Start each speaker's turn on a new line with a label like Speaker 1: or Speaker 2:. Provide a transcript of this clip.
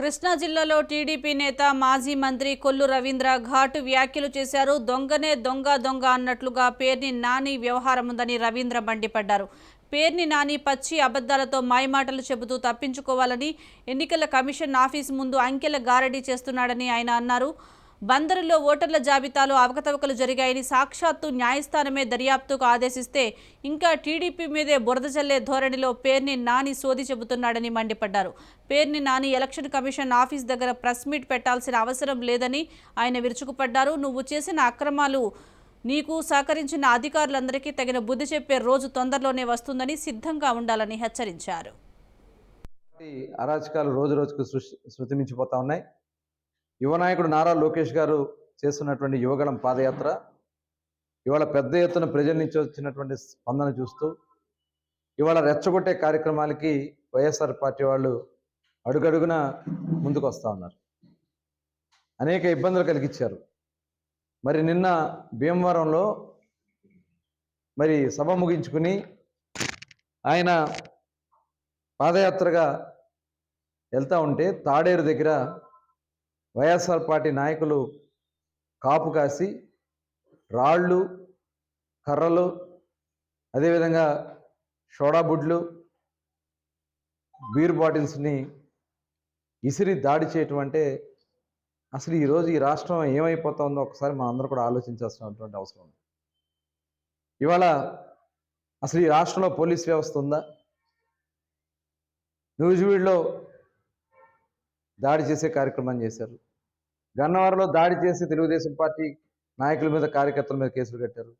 Speaker 1: కృష్ణా జిల్లాలో టీడీపీ నేత మాజీ మంత్రి కొల్లు రవీంద్ర ఘాటు వ్యాఖ్యలు చేశారు. దొంగనే దొంగ దొంగ అన్నట్లుగా పేర్ని నాని వ్యవహారం ఉందని రవీంద్ర మండిపడ్డారు. పేర్ని నాని పచ్చి అబద్ధాలతో మాయమాటలు చెబుతూ తప్పించుకోవాలని ఎన్నికల కమిషన్ ఆఫీస్ ముందు అంకెల గారడీ చేస్తున్నాడని ఆయన అన్నారు. బందరులో ఓటర్ల జాబితాలో అవకతవకలు జరిగాయని సాక్షాత్తు న్యాయస్థానమే దర్యాప్తుకు ఆదేశిస్తే ఇంకా టీడీపీ మీదే బురద జల్లే ధోరణిలో పేర్ని నాని సోది చెబుతున్నాడని మండిపడ్డారు. Perni Nani election commission office దగ్గర ప్రెస్ మీట్ పెట్టాల్సిన అవసరం లేదని ఆయన విరుచుకుపడ్డారు. నువ్వు చేసిన అక్రమాలు నీకు సహకరించిన అధికారులందరికీ తగిన బుద్ధి చెప్పే రోజు తొందరలోనే వస్తుందని సిద్ధంగా ఉండాలని హెచ్చరించారు.
Speaker 2: అరాచకాలు రోజు రోజుకు సృష్టి శృతిమించిపోతా ఉన్నాయి. యువ నాయకుడు నారా లోకేష్ గారు చేస్తున్నటువంటి యువగళం పాదయాత్ర ఇవాళ పెద్ద ఎత్తున ప్రజల నుంచి వచ్చినటువంటి స్పందన చూస్తూ ఇవాళ రెచ్చగొట్టే కార్యక్రమాలకి వైఎస్ఆర్ పార్టీ వాళ్ళు అడుగడుగున ముందుకు వస్తూ ఉన్నారు. అనేక ఇబ్బందులు కలిగించారు మరి నిన్న భీమవరంలో మరి సభ ముగించుకుని ఆయన పాదయాత్రగా వెళ్తూ ఉంటే తాడేరు దగ్గర వైఎస్ఆర్ పార్టీ నాయకులు కాపు కాసి రాళ్ళు కర్రలు అదేవిధంగా షోడాబుడ్లు బీర్ బాటిల్స్ని ఇసిరి దాడి చేయటం అంటే అసలు ఈరోజు ఈ రాష్ట్రం ఏమైపోతుందో ఒకసారి మనం అందరూ కూడా ఆలోచించాల్సినటువంటి అవసరం ఉంది. ఇవాళ అసలు ఈ రాష్ట్రంలో పోలీస్ వ్యవస్థ ఉందా? న్యూజివీడ్లో దాడి చేసే కార్యక్రమం చేశారు. గన్నవరంలో దాడి చేసి తెలుగుదేశం పార్టీ నాయకుల మీద కార్యకర్తల మీద కేసులు కట్టారు.